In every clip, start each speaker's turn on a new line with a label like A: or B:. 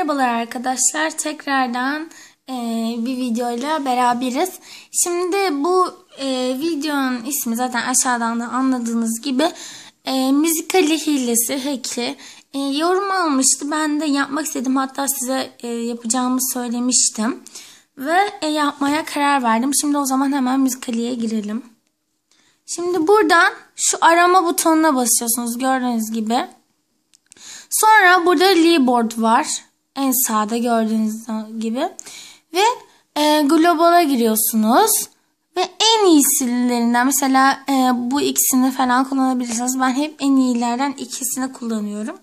A: Merhabalar arkadaşlar. Tekrardan e, bir videoyla beraberiz. Şimdi bu e, videonun ismi zaten aşağıdan da anladığınız gibi e, müzikali hilesi, hack'i e, yorum almıştı. Ben de yapmak istedim. Hatta size e, yapacağımı söylemiştim. Ve e, yapmaya karar verdim. Şimdi o zaman hemen müzikaliye girelim. Şimdi buradan şu arama butonuna basıyorsunuz gördüğünüz gibi. Sonra burada Leeboard var. En sağda gördüğünüz gibi. Ve e, Global'a giriyorsunuz. Ve en iyisilerinden mesela e, bu ikisini falan kullanabilirsiniz. Ben hep en iyilerden ikisini kullanıyorum.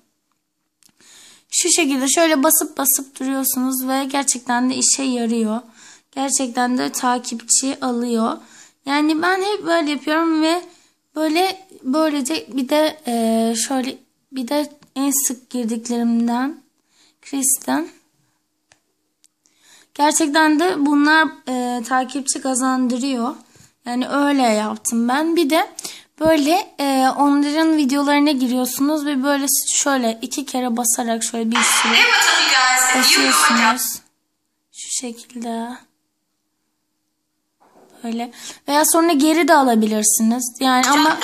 A: Şu şekilde şöyle basıp basıp duruyorsunuz ve gerçekten de işe yarıyor. Gerçekten de takipçi alıyor. Yani ben hep böyle yapıyorum ve böyle böylece bir de e, şöyle bir de en sık girdiklerimden Kristen. Gerçekten de bunlar e, takipçi kazandırıyor. Yani öyle yaptım ben. Bir de böyle e, onların videolarına giriyorsunuz ve böyle şöyle iki kere basarak şöyle bir sürü basıyorsunuz. Şu şekilde. Böyle. Veya sonra geri de alabilirsiniz. Yani ama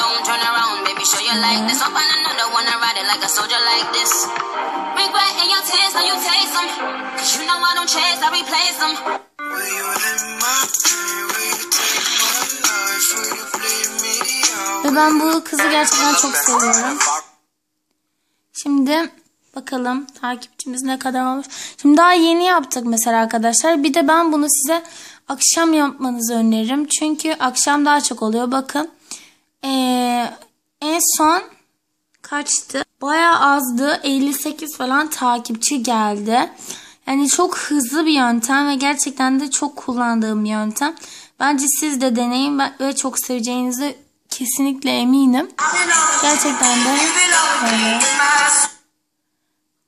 A: ve ben bu kızı gerçekten çok seviyorum. Şimdi bakalım takipçimiz ne kadar olmuş. Şimdi daha yeni yaptık mesela arkadaşlar. Bir de ben bunu size akşam yapmanızı öneririm. Çünkü akşam daha çok oluyor. Bakın ee, en son kaçtı? Baya azdı. 58 falan takipçi geldi. Yani çok hızlı bir yöntem ve gerçekten de çok kullandığım bir yöntem. Bence siz de deneyin ve çok seveceğinizi kesinlikle eminim. Gerçekten de böyle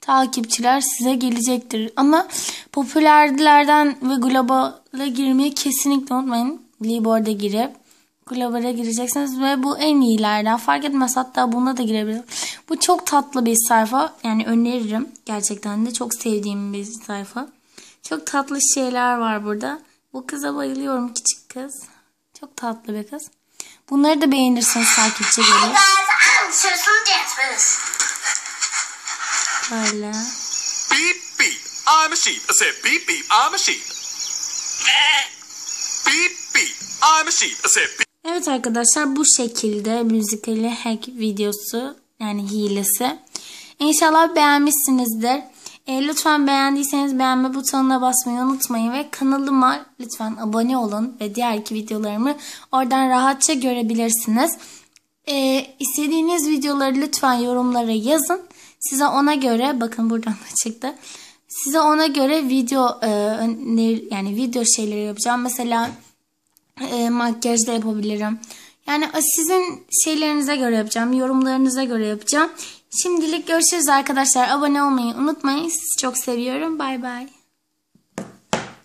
A: takipçiler size gelecektir. Ama popülerlerden ve globala girmeyi kesinlikle unutmayın. Leaboard'a girip globala gireceksiniz ve bu en iyilerden. Fark etmez hatta buna da girebilirsiniz. Bu çok tatlı bir sayfa. Yani öneririm. Gerçekten de çok sevdiğim bir sayfa. Çok tatlı şeyler var burada. Bu kıza bayılıyorum küçük kız. Çok tatlı bir kız. Bunları da beğenirseniz takipçi gelir. Böyle.
B: Beep beep, I'm a sheep. I said beep beep, I'm a sheep. Beep beep, I'm a sheep. I said beep.
A: Evet arkadaşlar bu şekilde müzikali hack videosu yani hilesi. İnşallah beğenmişsinizdir. E, lütfen beğendiyseniz beğenme butonuna basmayı unutmayın ve kanalıma lütfen abone olun ve diğerki videolarımı oradan rahatça görebilirsiniz. E, istediğiniz videoları lütfen yorumlara yazın. Size ona göre bakın buradan da çıktı. Size ona göre video e, yani video şeyleri yapacağım. Mesela e, makyaj da yapabilirim. Yani sizin şeylerinize göre yapacağım. Yorumlarınıza göre yapacağım. Şimdilik görüşürüz arkadaşlar. Abone olmayı unutmayın. Sizi çok seviyorum. Bay bay.